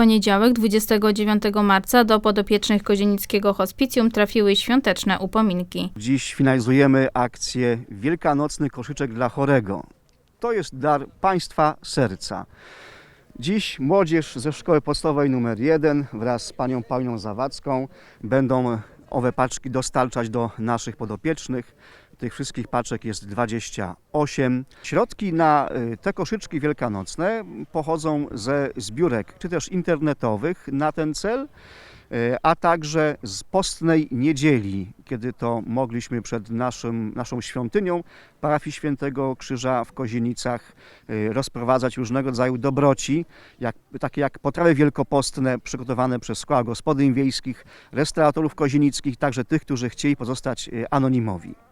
poniedziałek 29 marca do podopiecznych Kozienickiego Hospicjum trafiły świąteczne upominki. Dziś finalizujemy akcję Wielkanocny koszyczek dla chorego. To jest dar Państwa serca. Dziś młodzież ze szkoły podstawowej nr 1 wraz z panią Pauliną Zawadzką będą owe paczki dostarczać do naszych podopiecznych. Tych wszystkich paczek jest 28. Środki na y, te koszyczki wielkanocne pochodzą ze zbiórek, czy też internetowych na ten cel, y, a także z postnej niedzieli, kiedy to mogliśmy przed naszym, naszą świątynią parafii Świętego Krzyża w Kozienicach y, rozprowadzać różnego rodzaju dobroci, jak, takie jak potrawy wielkopostne przygotowane przez koła gospodyń wiejskich, restauratorów kozienickich, także tych, którzy chcieli pozostać anonimowi.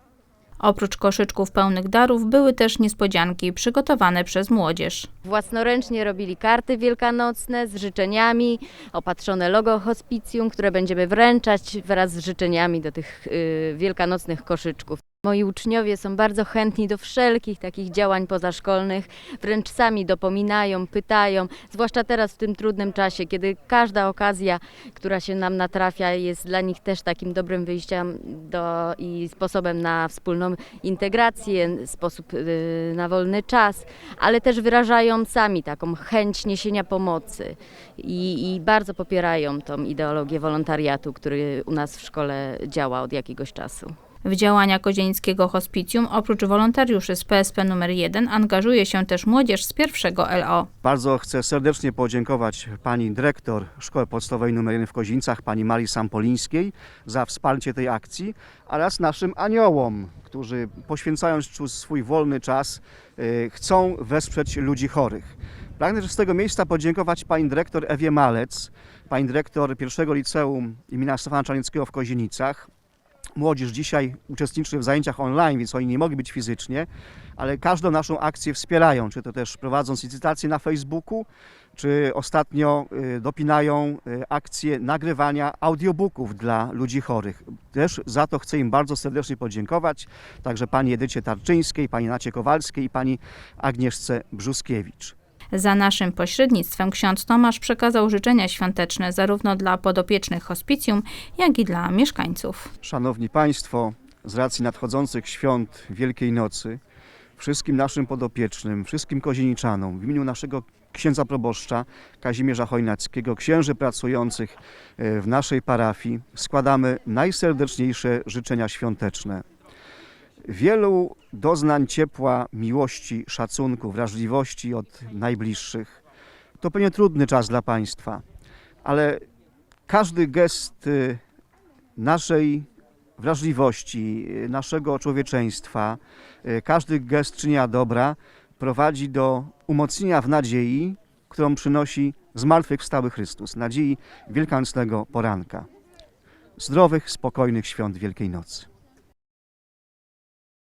Oprócz koszyczków pełnych darów były też niespodzianki przygotowane przez młodzież. Własnoręcznie robili karty wielkanocne z życzeniami, opatrzone logo hospicjum, które będziemy wręczać wraz z życzeniami do tych y, wielkanocnych koszyczków. Moi uczniowie są bardzo chętni do wszelkich takich działań pozaszkolnych, wręcz sami dopominają, pytają, zwłaszcza teraz w tym trudnym czasie, kiedy każda okazja, która się nam natrafia, jest dla nich też takim dobrym wyjściem do, i sposobem na wspólną integrację, sposób y, na wolny czas, ale też wyrażają sami taką chęć niesienia pomocy i, i bardzo popierają tą ideologię wolontariatu, który u nas w szkole działa od jakiegoś czasu. W działania Kozienickiego Hospicjum oprócz wolontariuszy z PSP nr 1 angażuje się też młodzież z pierwszego LO. Bardzo chcę serdecznie podziękować pani dyrektor Szkoły Podstawowej nr 1 w Kozinicach, pani Marii Sampolińskiej za wsparcie tej akcji oraz naszym aniołom, którzy poświęcając swój wolny czas y, chcą wesprzeć ludzi chorych. Pragnę z tego miejsca podziękować pani dyrektor Ewie Malec, pani dyrektor pierwszego liceum imienia Stefana Czarnieckiego w Kozienicach. Młodzież dzisiaj uczestniczy w zajęciach online, więc oni nie mogli być fizycznie, ale każdą naszą akcję wspierają, czy to też prowadząc licytacje na Facebooku, czy ostatnio y, dopinają y, akcję nagrywania audiobooków dla ludzi chorych. Też za to chcę im bardzo serdecznie podziękować, także pani Edycie Tarczyńskiej, pani Nacie Kowalskiej i pani Agnieszce Brzuskiewicz. Za naszym pośrednictwem ksiądz Tomasz przekazał życzenia świąteczne zarówno dla podopiecznych hospicjum, jak i dla mieszkańców. Szanowni Państwo, z racji nadchodzących świąt Wielkiej Nocy, wszystkim naszym podopiecznym, wszystkim kozieniczanom, w imieniu naszego księdza proboszcza Kazimierza Chojnackiego, księży pracujących e, w naszej parafii, składamy najserdeczniejsze życzenia świąteczne. Wielu doznań ciepła, miłości, szacunku, wrażliwości od najbliższych. To pewnie trudny czas dla Państwa, ale każdy gest y, naszej wrażliwości, y, naszego człowieczeństwa, y, każdy gest czynienia dobra prowadzi do umocnienia w nadziei, którą przynosi zmartwychwstały Chrystus, nadziei wielkanocnego poranka. Zdrowych, spokojnych świąt Wielkiej Nocy.